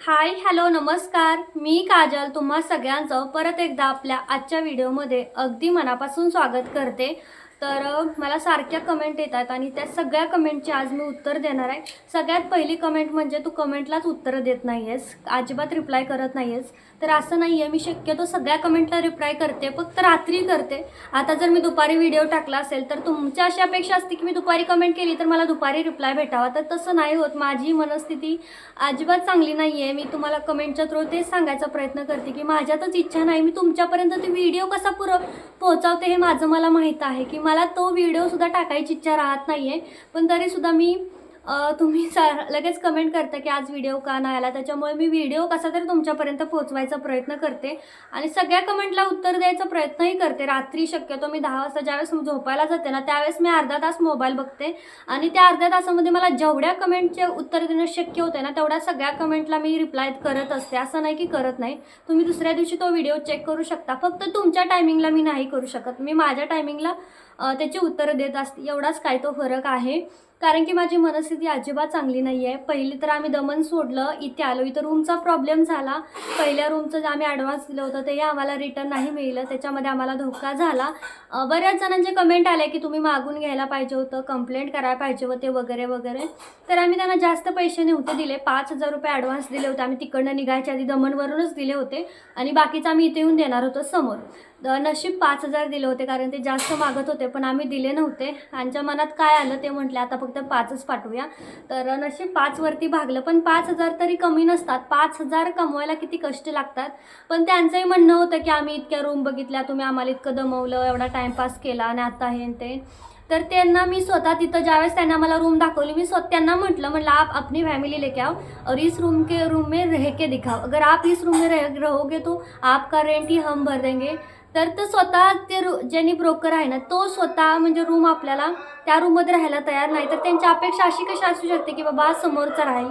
Hi hello नमस्कार. मी काजल तुम्हा सगळ्यांचं परत एकदा आपल्या आजच्या व्हिडिओमध्ये अगदी मनापासून स्वागत करते. तर मला सारख्या कमेंट येतात आणि त्या सगळ्या कमेंटचे आज मी उत्तर देणार आहे. सगळ्यात पहिली कमेंट म्हणजे तू कमेंटलाच उत्तरं देत नाही आहेस अजिबात रिप्लाय करत नाही आहेस तर असं नाही आहे मी शक्यतो सगळ्या कमेंटला रिप्लाय करते फक्त रात्री करते. आता जर मी दुपारी व्हिडिओ टाकला असेल तर तुमच्या अशी अपेक्षा असते की मी दुपारी कमेंट केली तर मला दुपारी रिप्लाय भेटावा. तर तसं नाही होत. माझी मनस्थिती अजिबात चांगली नाही आहे मी तुम्हाला कमेंटच्या थ्रू तेच सांगायचा प्रयत्न करते की माझ्यातच इच्छा नाही. मी तुमच्यापर्यंत ते व्हिडिओ कसा पुर पोहोचवते हे माझं मला माहीत आहे की मला तो व्हिडिओसुद्धा टाकायची इच्छा राहत नाही आहे पण तरीसुद्धा मी तुम्ही सार लगेच कमेंट करता की आज व्हिडिओ का नाही आला? त्याच्यामुळे मी व्हिडिओ कसा तरी तुमच्यापर्यंत पोहोचवायचा प्रयत्न करते. आणि सगळ्या कमेंटला उत्तर द्यायचा प्रयत्नही करते. रात्री शक्यतो मी दहा वाजता ज्यावेळेस झोपायला जाते ना त्यावेळेस मी अर्धा तास मोबाईल बघते. आणि त्या अर्ध्या तासामध्ये मला जेवढ्या कमेंटचे उत्तर देणं शक्य होते ना तेवढ्या सगळ्या कमेंटला मी रिप्लाय करत असते. असं नाही की करत नाही. तुम्ही दुसऱ्या दिवशी तो व्हिडिओ चेक करू शकता. फक्त तुमच्या टायमिंगला मी नाही करू शकत. मी माझ्या टायमिंगला त्याची उत्तरं देत असते. एवढाच काय तो फरक आहे. कारण की माझी मनस्थिती अजिबात चांगली नाही आहे पहिले तर आम्ही दमन सोडलं इथे आलो. इथं रूमचा प्रॉब्लेम झाला. पहिल्या रूमचं जे आम्ही ॲडव्हान्स दिलं होतं ते आम्हाला रिटर्न नाही मिळलं. त्याच्यामध्ये आम्हाला धोका झाला. बऱ्याच जणांचे कमेंट आले की तुम्ही मागून घ्यायला पाहिजे होतं कंप्लेंट करायला पाहिजे होते वगैरे वगैरे. तर आम्ही त्यांना जास्त पैसे नव्हते दिले. पाच हजार रुपये ॲडव्हान्स दिले होते. आम्ही तिकडनं निघायच्या आधी दमनवरूनच दिले होते. आणि बाकीचं आम्ही इथे येऊन देणार होतो समोर. नशीब पाच हजार दिले होते कारण ते जास्त मागत होते पण आम्ही दिले नव्हते. आमच्या मनात काय आलं ते म्हटलं आता फक्त पाचच पाठवूया. तर नशीब पाचवरती भागलं पण पाच हजार तरी कमी नसतात. पाच हजार कमवायला किती कष्ट लागतात. पण त्यांचंही म्हणणं होतं की आम्ही इतक्या रूम बघितल्या तुम्ही आम्हाला इतकं दमवलं एवढा टाईमपास केला आणि आता हे ते. तर त्यांना मी स्वतः तिथं ज्यावेळेस त्यांना मला रूम दाखवली मी स्वतः त्यांना म्हटलं म्हटलं आप अपनी फैमिली लेके आओ और इस रूम के रूम में रह के दिखाओ. अगर आप इस रूम में रह रहोगे तो आपका रेंट ही हम भर देंगे. तर तो स्वतः ते रू ज्यांनी ब्रोकर आहे ना तो स्वतः म्हणजे रूम आपल्याला त्या रूममध्ये राहायला तयार नाही. तर त्यांची अपेक्षा अशी कशी असू शकते की बाबा समोरचा राहील?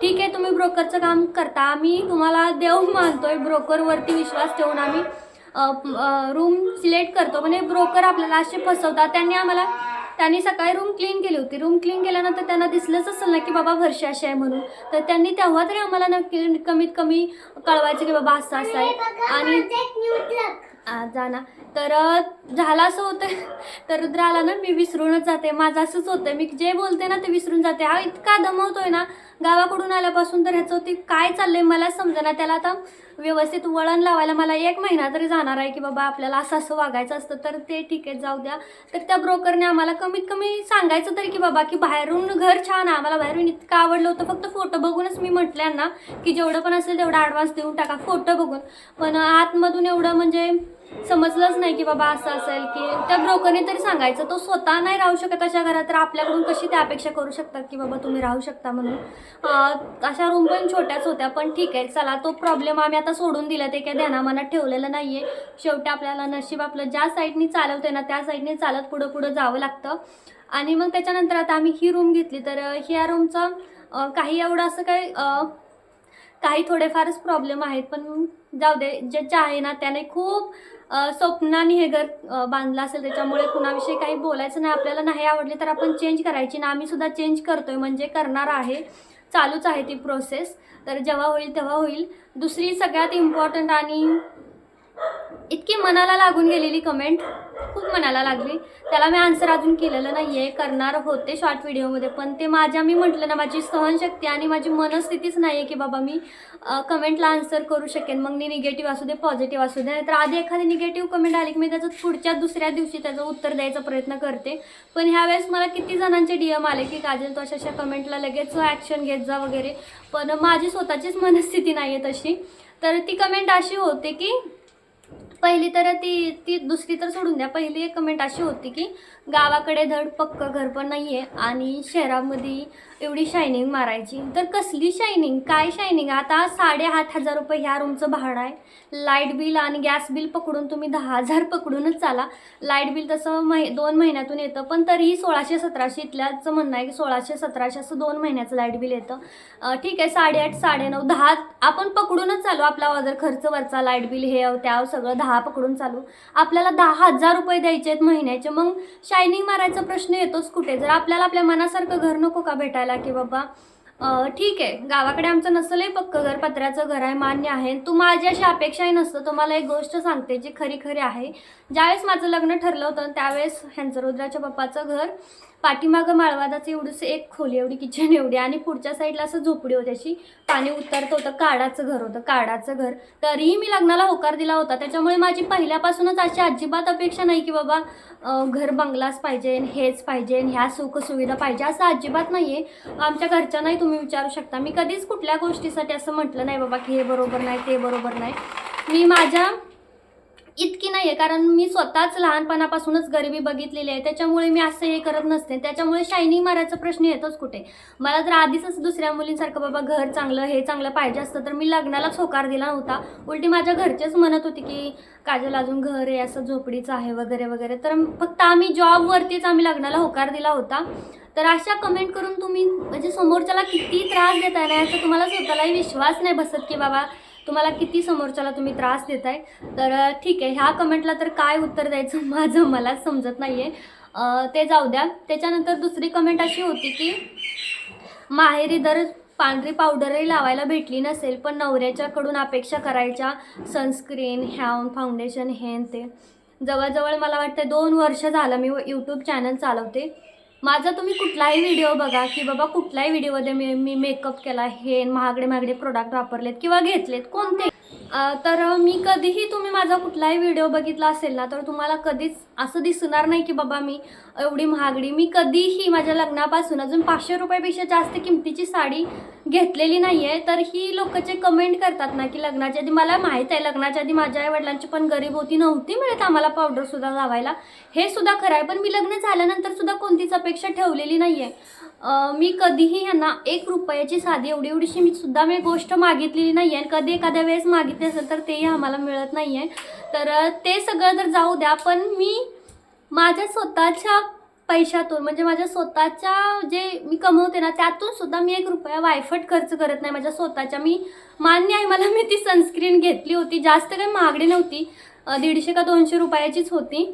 ठीक आहे तुम्ही ब्रोकरचं काम करता. आम्ही तुम्हाला देव मानतोय. ब्रोकरवरती विश्वास ठेवून आम्ही रूम सिलेक्ट करतो. म्हणजे ब्रोकर आपल्याला असे फसवतात. त्यांनी आम्हाला त्यांनी सकाळी रूम क्लीन केली होती. रूम क्लीन केल्यानंतर त्यांना दिसलंच असेल ना की बाबा वर्षी अशी आहे म्हणून. तर त्यांनी तेव्हा तरी आम्हाला नक्की कमीत कमी कळवायचं की बाबा असं असं आहे. आणि जा ना. तर झालं असं होतं. तर रुद्र आला ना मी विसरूनच जाते. माझं असंच होतं. मी जे बोलते ना ते विसरून जाते. हा इतका दमवतोय ना. गावाकडून आल्यापासून तर ह्याचं ते काय चाललंय मला समजेना. त्याला आता व्यवस्थित वळण लावायला मला एक महिना तरी जाणार आहे की बाबा आपल्याला असं असं वागायचं असतं. तर ते ठीक आहे जाऊ द्या. तर त्या ब्रोकरने आम्हाला कमीत कमी सांगायचं तरी की बाबा की बाहेरून घर छान आहे. आम्हाला बाहेरून इतकं आवडलं होतं. फक्त फोटो बघूनच मी म्हटल्यांना की जेवढं पण असेल तेवढा ॲडव्हान्स देऊन टाका. फोटो बघून. पण आतमधून एवढं म्हणजे समजलंच नाही की बाबा असं असेल की त्या ब्रोकरने तरी सांगायचं तो स्वतः नाही राहू शकत अशा घरात तर आपल्याकडून कशी त्या अपेक्षा करू शकतात की बाबा तुम्ही राहू शकता म्हणून? अशा रूम पण छोट्याच होत्या पण ठीक आहे चला तो प्रॉब्लेम आम्ही आता सोडून दिला ते काय ध्यानामनात ठेवलेलं नाही आहे शेवटी आपल्याला नशीब आपलं ज्या साईडनी चालवते ना त्या साईडने चालत पुढं पुढं जावं लागतं. आणि मग त्याच्यानंतर आता आम्ही ही रूम घेतली तर ह्या रूमचं काही एवढं असं काही काही थोडेफारच प्रॉब्लेम आहेत पण जाऊ दे ज्याच्या आहे ना त्याने खूप स्वप्नाने हे घर बांधलं असेल त्याच्यामुळे कुणाविषयी काही बोलायचं नाही आपल्याला नाही आवडले तर आपण चेंज करायची ना. आम्ही सुद्धा चेंज करतोय म्हणजे करणार आहे. चालूच आहे ती प्रोसेस तर जेव्हा होईल तेव्हा होईल. दुसरी सगळ्यात इम्पॉर्टंट आणि इतकी मनाला लागून गेलेली कमेंट खूप मनाला लागली. त्याला मी आन्सर अजून केलेलं नाही आहे करणार होते शॉर्ट व्हिडिओमध्ये पण ते माझ्या मी म्हटलं ना माझी सहनशक्ती आणि माझी मनस्थितीच नाही आहे की बाबा मी कमेंटला आन्सर करू शकेन. मग मी निगेटिव्ह असू दे पॉझिटिव्ह असू दे. तर आधी एखादी निगेटिव्ह कमेंट आली की मी त्याचं पुढच्या दुसऱ्या दिवशी त्याचं उत्तर द्यायचा प्रयत्न करते. पण ह्यावेळेस मला किती जणांचे डी एम आले की काजल तो अशा अशा कमेंटला लगेच ॲक्शन घेत जा वगैरे. पण माझी स्वतःचीच मनस्थिती नाही आहे तशी. तर ती कमेंट अशी होते की पहिली तर ती ती दुसरी तर सोडून द्या. पहिली एक कमेंट अशी होती की गावाकडे धड पक्क घर पण नाही आहे आणि शहरामध्ये एवढी शायनिंग मारायची. तर कसली शायनिंग काय शायनिंग आता साडेआठ हजार रुपये ह्या रूमचं भाडं आहे. लाइट बिल आणि गॅस बिल पकडून तुम्ही दहा हजार पकडूनच चाला. लाइट बिल तसं महि दोन महिन्यातून येतं. पण तरीही सोळाशे सतराशे इथल्याचं म्हणणं आहे की सोळाशे सतराशे असं दोन महिन्याचं लाइट बिल येतं. ठीक आहे साडेआठ साडेनऊ दहा आपण पकडूनच चालू. आपला जर खर्च वरचा लाइट बिल हे त्या सगळं दहा पकडून चालू. आपल्याला दहा हजार रुपये द्यायचे आहेत महिन्याचे. मग शायनिंग मारायचा प्रश्न येतोच कुठे? जर आपल्याला आपल्या मनासारखं घर नको का भेटायला? की बाबा ठीक आहे गावाकडे आमचं नसलंही पक्क घर पत्र्याचं घर आहे मान्य आहे. तू माझी अशी अपेक्षाही नसतं तुम्हाला एक गोष्ट सांगते जी खरी खरी आहे. ज्यावेळेस माझं लग्न ठरलं होतं त्यावेळेस ह्यांचं रुद्राच्या पप्पाचं घर पाठीमागं माळवादाचं एवढंसं एक खोली एवढी किचन एवढी आणि पुढच्या साईडला असं झोपडी होती अशी पाणी उतरत होतं काडाचं घर होतं काडाचं घर. तरीही मी लग्नाला होकार दिला होता. त्याच्यामुळे माझी पहिल्यापासूनच अशी अजिबात अपेक्षा नाही की बाबा घर बंगलाच पाहिजे हेच पाहिजे ह्या सुखसुविधा पाहिजे असं अजिबात नाही आहे आमच्या घरच्यांनाही तुम्ही विचारू शकता. मी कधीच कुठल्या गोष्टीसाठी असं म्हटलं नाही बाबा की हे बरोबर नाही ते बरोबर नाही. मी माझ्या इतकी नाही आहे कारण मी स्वतःच लहानपणापासूनच गरिबी बघितलेली आहे. त्याच्यामुळे मी असं हे करत नसते. त्याच्यामुळे शायनिंग मारायचा प्रश्न येतोच कुठे? मला जर आधीच दुसऱ्या मुलींसारखं बाबा घर चांगलं हे चांगलं पाहिजे असतं तर मी लग्नालाच होकार दिला नव्हता. उलटी माझ्या घरचेच म्हणत होते की काजल अजून घर आहे असं झोपडीचं आहे वगैरे वगैरे. तर फक्त आम्ही जॉबवरतीच आम्ही लग्नाला होकार दिला होता. तर अशा कमेंट करून तुम्ही म्हणजे समोरच्याला किती त्रास देताय ना याचा तुम्हाला स्वतःलाही विश्वास नाही बसत की बाबा तुम्हाला किती समोरच्याला तुम्ही त्रास देताय? तर ठीक आहे. ह्या कमेंटला तर काय उत्तर द्यायचं माझं मलाच समजत नाही आहे ते जाऊ द्या. त्याच्यानंतर दुसरी कमेंट अशी होती की माहेरी दर पांढरी पावडरही लावायला भेटली नसेल पण नवऱ्याच्याकडून अपेक्षा करायच्या. सनस्क्रीन ह्याऊन फाउंडेशन हे ते. जवळजवळ मला वाटतं दोन वर्ष झालं मी यूट्यूब चॅनल चालवते. माझा तुम्ही कुठलाही व्हिडिओ बघा की बाबा कुठल्याही व्हिडिओमध्ये मी मी मेकअप केला हे महागडे महागडे प्रोडक्ट वापरलेत किंवा घेतलेत कोणते. तर मी कधीही तुम्ही माझा कुठलाही व्हिडिओ बघितला असेल ना तर तुम्हाला कधीच असं दिसणार नाही की बाबा मी एवढी महागडी. मी कधीही माझ्या लग्नापासून अजून पाचशे रुपयापेक्षा जास्त किमतीची साडी घेतलेली नाही आहे तर ही लोक जे कमेंट करतात ना की लग्नाच्या आधी मला माहीत आहे लग्नाच्या आधी माझ्या आई वडिलांची पण गरीब होती नव्हती मिळत आम्हाला पावडरसुद्धा लावायला. हे सुद्धा खरं आहे पण मी लग्न झाल्यानंतर सुद्धा कोणतीच अपेक्षा ठेवलेली नाही आहे मी कधीही ह्यांना एक रुपयाची साधी एवढी एवढीशी मी सुद्धा मी गोष्ट मागितलेली नाही आहे कधी एखाद्या वेळेस मागितली असेल तर तेही आम्हाला मिळत नाही आहे तर ते सगळं तर जाऊ द्या पण मी माझ्या स्वतःच्या पैशातून म्हणजे माझ्या स्वतःच्या जे मी कमवते ना त्यातून सुद्धा मी एक रुपया वायफट खर्च करत नाही. माझ्या स्वतःच्या मी मान्य आहे मला मी ती सनस्क्रीन घेतली होती. जास्त काही महागडी नव्हती. दीडशे का दोनशे रुपयाचीच होती.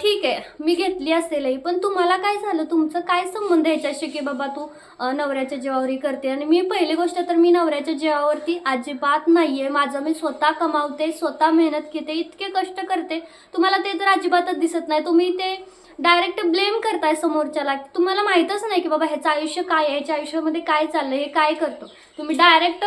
ठीक आहे. मी घेतली असेलही. पण तुम्हाला काय झालं? तुमचं काय संबंध याच्याशी की बाबा तू नवऱ्याच्या जीवावरही करते? आणि मी पहिली गोष्ट तर मी नवऱ्याच्या जीवावरती अजिबात नाही आहे माझं मी स्वतः कमावते स्वतः मेहनत घेते इतके कष्ट करते. तुम्हाला ते तर अजिबातच दिसत नाही. तुम्ही ते डायरेक्ट ब्लेम करताय समोरच्याला. तुम्हाला माहीतच नाही की बाबा ह्याचं आयुष्य काय आहे? ह्याच्या आयुष्यामध्ये काय चाललं हे काय करतो? तुम्ही डायरेक्ट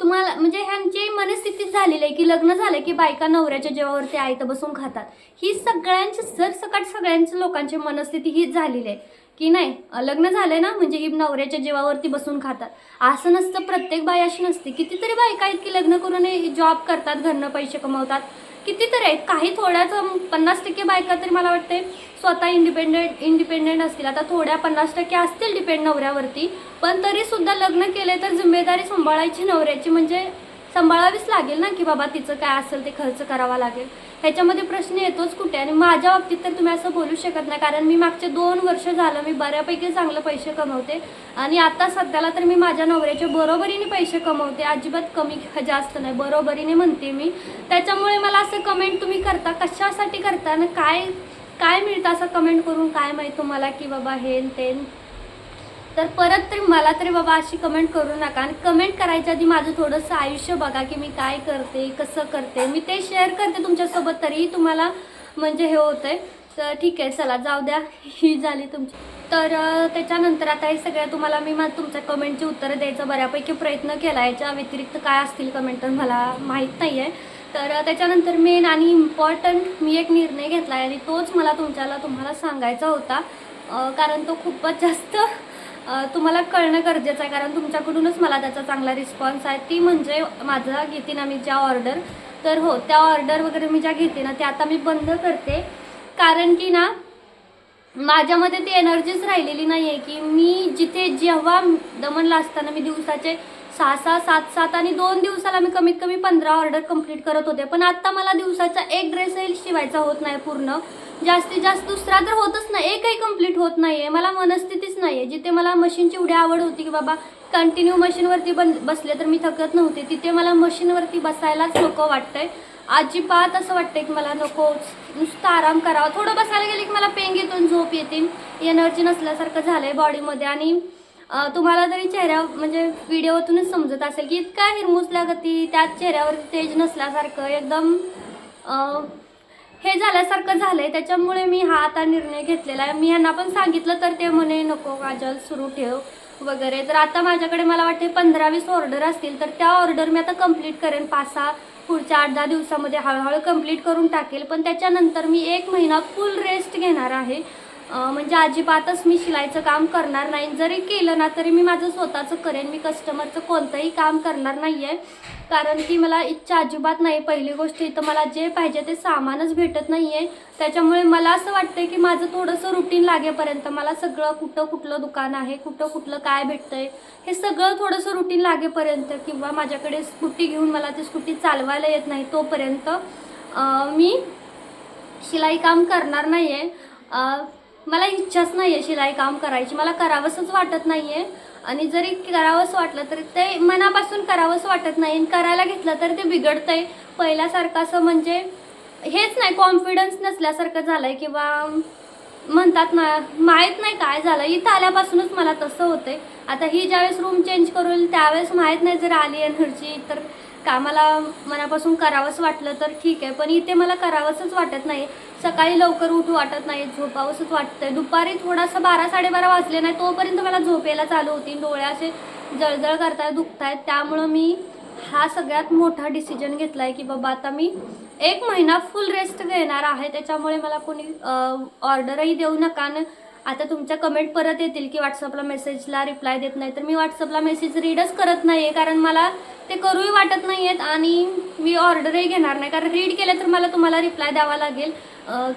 तुम्हाला म्हणजे ह्यांची मनस्थितीच झालेली आहे की लग्न झालं की बायका नवऱ्याच्या जेवावरती आयतं बसून खातात. ही सगळ्यांची सरसकट सगळ्यांची लोकांची मनस्थिती हीच झालेली आहे. की नाही लग्न झालंय ना म्हणजे ही नवऱ्याच्या जीवावरती बसून खातात. असं नसतं प्रत्येक बाई अशी नसते. कितीतरी बायका आहेत की लग्न करून जॉब करतात घरनं पैसे कमवतात. कितीतरी आहेत. काही थोड्याच पन्नास टक्के बायका तरी मला वाटते स्वतः इंडिपेंडेंट इंडिपेंडेंट असतील. आता थोड्या पन्नास टक्के असतील डिपेंड नवऱ्यावरती. पण तरी सुद्धा लग्न केले तर जिम्मेदारी सांभाळायची नवऱ्याची. म्हणजे सांभाळावीच लागेल ना की बाबा तिचं काय असेल ते खर्च करावा लागेल. ह्याच्यामध्ये प्रश्न येतोच कुठे? आणि माझ्या बाबतीत तर तुम्ही असं बोलू शकत नाही कारण मी मागचे दोन वर्ष झालं मी बऱ्यापैकी चांगलं पैसे कमवते. आणि आता सध्याला तर मी माझ्या नवऱ्याच्या बरोबरीने पैसे कमवते अजिबात कमी जास्त नाही बरोबरीने म्हणते मी. त्याच्यामुळे मला असं कमेंट तुम्ही करता कशासाठी करता आणि काय काय मिळतं असं कमेंट करून काय माहीत तुम्हाला की बाबा हे तेन ते तर परत तरी मला तरी बाबा अशी कमेंट करू नका. आणि कमेंट करायच्या आधी माझं थोडंसं आयुष्य बघा की मी काय करते कसं करते. मी ते शेअर करते तुमच्यासोबत तरीही तुम्हाला म्हणजे हे होतंय. तर ठीक आहे चला जाऊ द्या. ही झाली तुमची. तर त्याच्यानंतर आता हे सगळ्या तुम्हाला मी मा तुमच्या कमेंटची उत्तरं द्यायचा बऱ्यापैकी प्रयत्न केला. याच्या व्यतिरिक्त काय असतील कमेंट तर मला माहीत नाही आहे तर त्याच्यानंतर मेन आणि इम्पॉर्टंट मी एक निर्णय घेतला आहे आणि तोच मला तुमच्याला तुम्हाला सांगायचा होता. कारण तो खूपच जास्त तुम्हाला कळणं गरजेचं आहे कारण तुमच्याकडूनच मला त्याचा चांगला रिस्पॉन्स आहे. ती म्हणजे माझा घेते ना मी ज्या ऑर्डर तर हो त्या ऑर्डर वगैरे मी ज्या घेते ना त्या आता मी बंद करते. कारण की ना माझ्यामध्ये ती एनर्जीच राहिलेली नाही आहे की मी जिथे जेव्हा दमनला असताना मी दिवसाचे सहा सहा सात सात आणि दोन दिवसाला मी कमीत कमी पंधरा ऑर्डर कंप्लीट करत होते. पण आत्ता मला दिवसाचा एक ड्रेसही शिवायचा होत नाही पूर्ण. जास्तीत जास्त दुसरा तर होतच नाही. एकही कंप्लीट होत नाही आहे मला मनस्थितीच नाही आहे जिथे मला मशीनची एवढी आवड होती की बाबा कंटिन्यू मशीनवरती बन बसले तर मी थकत नव्हते. तिथे मला मशीनवरती बसायलाच नको वाटतंय. अजिबात असं वाटतंय की मला नको. नुसतं आराम करावा. थोडं बसायला गेले की मला पेंग येतून झोप येते. एनर्जी नसल्यासारखं झालं आहे बॉडीमध्ये आणि तुम्हाला तरी चेहऱ्या म्हणजे व्हिडिओतूनच समजत असेल की इतका हिरमुसल्या गती त्यात चेहऱ्यावर तेज नसल्यासारखं एकदम हे झाल्यासारखं झालंय. त्याच्यामुळे मी हा आता निर्णय घेतलेला आहे. मी यांना पण सांगितलं तर ते म्हणे नको काजल सुरू ठेव वगैरे. तर आता माझ्याकडे मला वाटते पंधरा वीस ऑर्डर असतील तर त्या ऑर्डर मी आता कंप्लीट करेन. पाच सहा पुढच्या आठ दहा दिवसामध्ये हळूहळू कंप्लीट करून टाकेल. पण त्याच्यानंतर मी एक महिना फुल रेस्ट घेणार आहे. म्हणजे अजिबातच मी शिलाईचं काम करणार नाही. जरी केलं ना तरी मी माझं स्वतःचं करेन. मी कस्टमरचं कोणतंही काम करणार नाही आहे कारण की मला इच्छा अजिबात नाही पहिली गोष्ट. इथं मला जे पाहिजे ते सामानच भेटत नाही आहे त्याच्यामुळे मला असं वाटतं की माझं थोडंसं रुटीन लागेपर्यंत मला सगळं कुठं कुठलं दुकान आहे कुठं कुठलं काय भेटतंय हे सगळं थोडंसं रुटीन लागेपर्यंत किंवा माझ्याकडे स्कूटी घेऊन मला ती स्कूटी चालवायला येत नाही तोपर्यंत मी शिलाई काम करणार नाही आहे मला इच्छाच नाही आहे शिलाई काम करायची. मला करावंसंच वाटत नाही आहे आणि जरी करावंसं वाटलं तरी ते मनापासून करावंसं वाटत नाही. आणि करायला घेतलं तर ते बिघडतं आहे पहिल्यासारखं असं म्हणजे हेच नाही कॉन्फिडन्स नसल्यासारखं झालं आहे किंवा म्हणतात ना माहीत नाही काय झालं. इथं आल्यापासूनच मला तसं होतं आहे आता ही ज्यावेळेस रूम चेंज करून त्यावेळेस माहीत नाही जर आली एनर्जी तर कामाला मनापासून करावंच वाटलं तर ठीक आहे. पण इथे मला करावंसंच वाटत नाही. सकाळी लवकर उठू वाटत नाही. झोपावंसंच वाटतंय. दुपारी थोडासा बारा साडेबारा वाजले नाही तोपर्यंत मला झोप यायला चालू होती. डोळे असे जळजळ करतायत दुखतायत त्यामुळं मी हा सगळ्यात मोठा डिसिजन घेतला आहे की बाबा आता मी एक महिना फुल रेस्ट घेणार आहे. त्याच्यामुळे मला कोणी ऑर्डरही देऊ नका. न आता तुमच्या कमेंट परत येतील की व्हॉट्सअपला मेसेजला रिप्लाय देत नाही. तर मी व्हॉट्सअपला मेसेज रीडच करत नाही आहे कारण मला ते करूही वाटत नाही आहेत आणि मी ऑर्डरही घेणार नाही. कारण रीड केलं तर मला तुम्हाला रिप्लाय द्यावा लागेल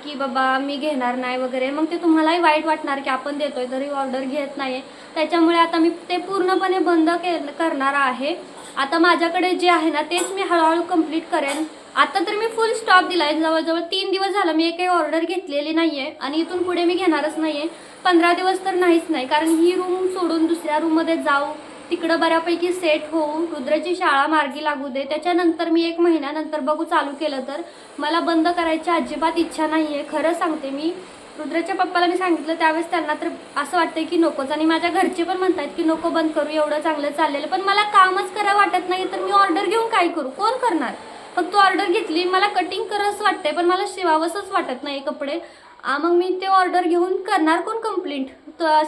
की बाबा मी घेणार नाही वगैरे. मग ते तुम्हालाही वाईट वाटणार की आपण देतोय तरी ऑर्डर घेत नाही आहे त्याच्यामुळे आता मी ते पूर्णपणे बंद के करणार आहे. आता माझ्याकडे जे आहे ना तेच मी हळूहळू कंप्लीट करेन. आता तर मी फुल स्टॉप दिला आहे. जवळजवळ तीन दिवस झालं मी काही ऑर्डर घेतलेली नाही आहे आणि इथून पुढे मी घेणारच नाही आहे पंधरा दिवस तर नाहीच नाही कारण ही रूम सोडून दुसऱ्या रूममध्ये जाऊ तिकडं बऱ्यापैकी सेट होऊ रुद्राची शाळा मार्गी लागू दे. त्याच्यानंतर मी एक महिन्यानंतर बघू चालू केलं तर. मला बंद करायची अजिबात इच्छा नाही आहे खरं सांगते मी रुद्राच्या पप्पाला मी सांगितलं त्यावेळेस त्यांना तर असं वाटतंय की नकोच. आणि माझ्या घरचे पण म्हणतात की नको बंद करू एवढं चांगलं चाललेलं. पण मला कामच करावं वाटत नाही तर मी ऑर्डर घेऊन काय करू? कोण करणार? फक्त ऑर्डर घेतली मला कटिंग करस वाटतंय पण मला शिवावंसंच वाटत नाही कपडे. मग मी ते ऑर्डर घेऊन करणार कोण कंप्लेंट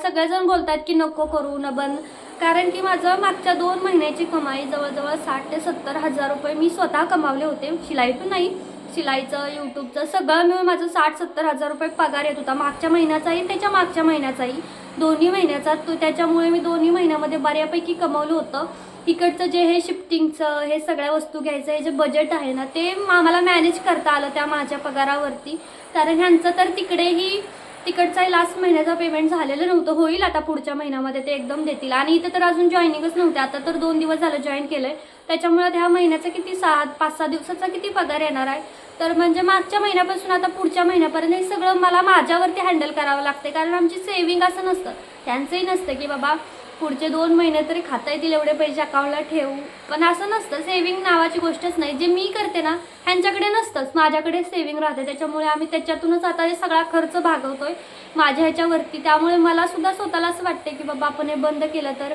सगळेजण बोलतात की नको करू न बंद. कारण की माझं मागच्या दोन महिन्याची कमाई जवळजवळ साठ ते सत्तर हजार रुपये मी स्वतः कमावले होते. शिलाईतून नाही शिलाईचं यूट्यूबचं सगळं मिळून माझं साठ सत्तर हजार रुपये पगार येत होता. मागच्या महिन्याचाही त्याच्या मागच्या महिन्याचाही. दोन्ही महिन्याचा तो त्याच्यामुळे मी दोन्ही महिन्यामध्ये बऱ्यापैकी कमवलं होतं. इकडचं जे हे शिफ्टिंगचं हे सगळ्या वस्तू घ्यायचं हे जे बजेट आहे ना ते आम्हाला मॅनेज करता आलं त्या माझ्या पगारावरती. कारण ह्यांचं तर तिकडेही तिकडचा लास्ट महिन्याचा पेमेंट झालेलं नव्हतं. होईल आता पुढच्या महिन्यामध्ये ते एकदम देतील. आणि इथं तर अजून जॉईनिंगच नव्हते. आता तर दोन दिवस झालं जॉईन केलं आहे त्याच्यामुळे ह्या महिन्याचा किती सहा पाच सहा दिवसाचा किती पगार येणार आहे? तर म्हणजे मागच्या महिन्यापासून आता पुढच्या महिन्यापर्यंत हे सगळं मला माझ्यावरती हँडल करावं लागते कारण आमची सेविंग असं नसतं. त्यांचंही नसतं की बाबा पुढचे दोन महिने तरी खाता येतील एवढे पैसे अकाउंटला ठेवू. पण असं नसतं सेविंग नावाची गोष्टच नाही. जे मी करते ना ह्यांच्याकडे नसतंच. माझ्याकडे सेविंग राहते. त्याच्यामुळे आम्ही त्याच्यातूनच आता हे सगळा खर्च भागवतोय माझ्या ह्याच्यावरती. त्यामुळे मला सुद्धा स्वतःला असं वाटते की बाबा आपण हे बंद केलं तर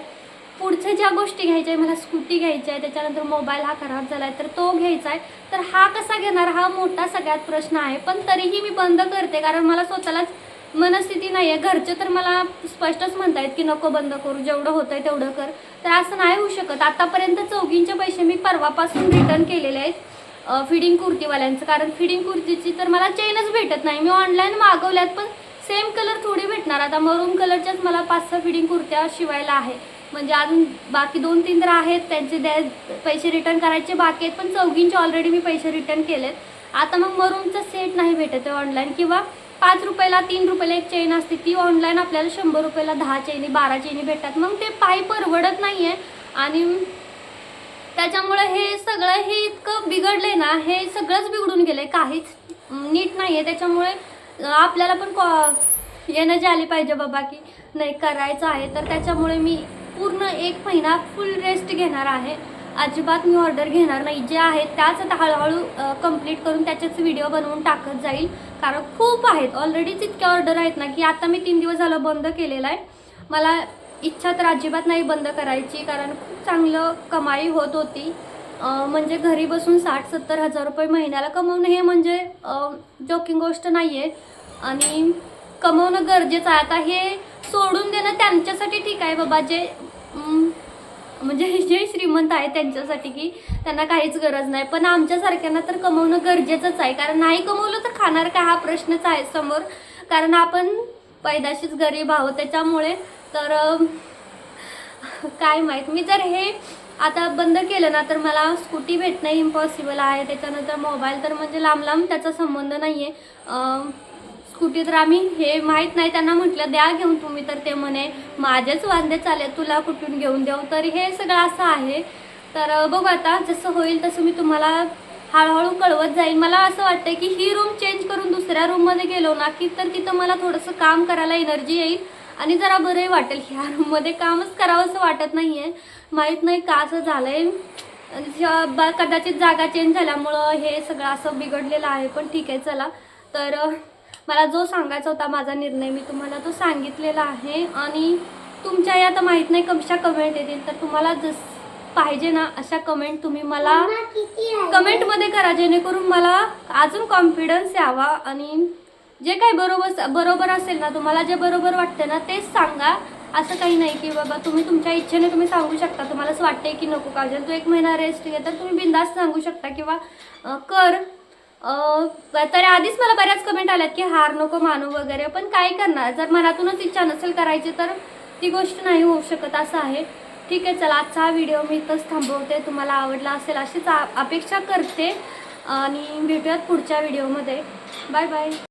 पुढच्या ज्या गोष्टी घ्यायच्या आहे मला स्कूटी घ्यायची आहे त्याच्यानंतर मोबाईल हा खराब झाला आहे तर तो घ्यायचा आहे. तर हा कसा घेणार? हा मोठा सगळ्यात प्रश्न आहे. पण तरीही मी बंद करते कारण मला स्वतःलाच मनस्थिती नाही आहे घरचे तर मला स्पष्टच म्हणतायत की नको बंद करू जेवढं होतं आहे तेवढं कर. तर असं नाही होऊ शकत. आतापर्यंत चौघींचे पैसे मी परवापासून रिटर्न केलेले आहेत फिडिंग कुर्तीवाल्यांचं. कारण फिडिंग कुर्तीची तर मला चेनच भेटत नाही. मी ऑनलाईन मागवल्यात पण सेम कलर थोडी भेटणार. आता मरून कलरच्याच मला पाच सहा फिडिंग कुर्त्या शिवायला आहे म्हणजे अजून बाकी दोन तीन तर आहेत. त्यांचे द्या पैसे रिटर्न करायचे बाकी आहेत. पण चौघींचे ऑलरेडी मी पैसे रिटर्न केलेत. आता मग मरूनचा सेट नाही भेटत आहे ऑनलाईन किंवा पाच रुपयाला तीन रुपयाला एक चेन असते. ती ऑनलाईन आपल्याला शंभर रुपयाला दहा चेनी बारा चेनी भेटतात. मग ते पाय परवडत नाही आहे आणि त्याच्यामुळे हे सगळं हे इतकं बिघडले ना हे सगळंच बिघडून गेलं आहे काहीच नीट नाही आहे त्याच्यामुळे आपल्याला पण कॉ एनर्जी आली पाहिजे बाबा की नाही करायचं आहे. तर त्याच्यामुळे मी पूर्ण एक महिना फुल रेस्ट घेणार आहे. अजिबात मी ऑर्डर घेणार नाही. जे आहेत त्याच आता हळूहळू कंप्लीट करून त्याचेच व्हिडिओ बनवून टाकत जाईल. कारण खूप आहेत. ऑलरेडीच इतक्या ऑर्डर आहेत ना की आता मी तीन दिवस झालं बंद केलेलं आहे. मला इच्छा तर अजिबात नाही बंद करायची कारण खूप चांगलं कमाई होत होती. म्हणजे घरी बसून साठ सत्तर हजार रुपये महिन्याला कमवणं हे म्हणजे जोकिंग गोष्ट नाही आहे आणि कमवणं गरजेचं आहे. आता हे सोडून देणं त्यांच्यासाठी ठीक आहे बाबा. जे म्हणजे जे श्रीमंत आहे त्यांच्यासाठी की त्यांना काहीच गरज नाही. पण आमच्यासारख्यांना तर कमवणं गरजेचंच आहे. कारण नाही कमवलं तर खाणार काय हा प्रश्नच आहे समोर. कारण आपण पैदाशीच गरीब आहोत. त्याच्यामुळे तर काय माहीत. मी जर हे आता बंद केलं ना तर मला स्कूटी भेटणं इम्पॉसिबल आहे. त्याच्यानंतर मोबाईल तर म्हणजे लांब लांब त्याचा संबंध नाही आहे स्कूटी तर आम्ही हे माहीत नाही त्यांना म्हटलं द्या घेऊन तुम्ही. तर ते म्हणे माझेच वांदे चालेल तुला कुठून घेऊन देऊ? तर हे सगळं असं आहे. तर बघू आता जसं होईल तसं मी तुम्हाला हळूहळू कळवत जाईल मला असं वाटतं की ही रूम चेंज करून दुसऱ्या रूममध्ये गेलो ना की तर तिथं मला थोडंसं काम करायला एनर्जी येईल आणि जरा बरंही वाटेल. ह्या रूममध्ये कामच करावं असं वाटत नाही आहे माहीत नाही का असं झालं आहे कदाचित जागा चेंज झाल्यामुळं हे सगळं असं बिघडलेलं आहे पण ठीक आहे चला. तर मला जो सांगायचा होता माझा निर्णय मी तुम्हाला तो सांगितलेला आहे. आणि तुमच्या या आता माहीत नाही कशा कमेंट येतील तर तुम्हाला जस पाहिजे ना अशा कमेंट तुम्ही मला कमेंटमध्ये करा जेणेकरून मला अजून कॉन्फिडन्स यावा. आणि जे काही बरोबर बरोबर असेल ना तुम्हाला जे बरोबर वाटते ना तेच सांगा. असं काही नाही की बाबा तुम्ही तुमच्या इच्छेने तुम्ही सांगू शकता. तुम्हाला असं वाटतंय की नको काजल तू एक महिना रेस्ट घे तर तुम्ही बिंदास सांगू शकता किंवा कर. तर आधीच मला बऱ्याच कमेंट आल्यात की हार नको मानू वगैरे पण काय करणार? जर मनातूनच इच्छा नसेल करायची तर ती गोष्ट नाही होऊ शकत असं आहे. ठीक आहे चला आजचा हा व्हिडिओ मी इथंच थांबवते. तुम्हाला आवडला असेल अशीच आ- अपेक्षा करते आणि भेटूयात पुढच्या व्हिडिओमध्ये बाय बाय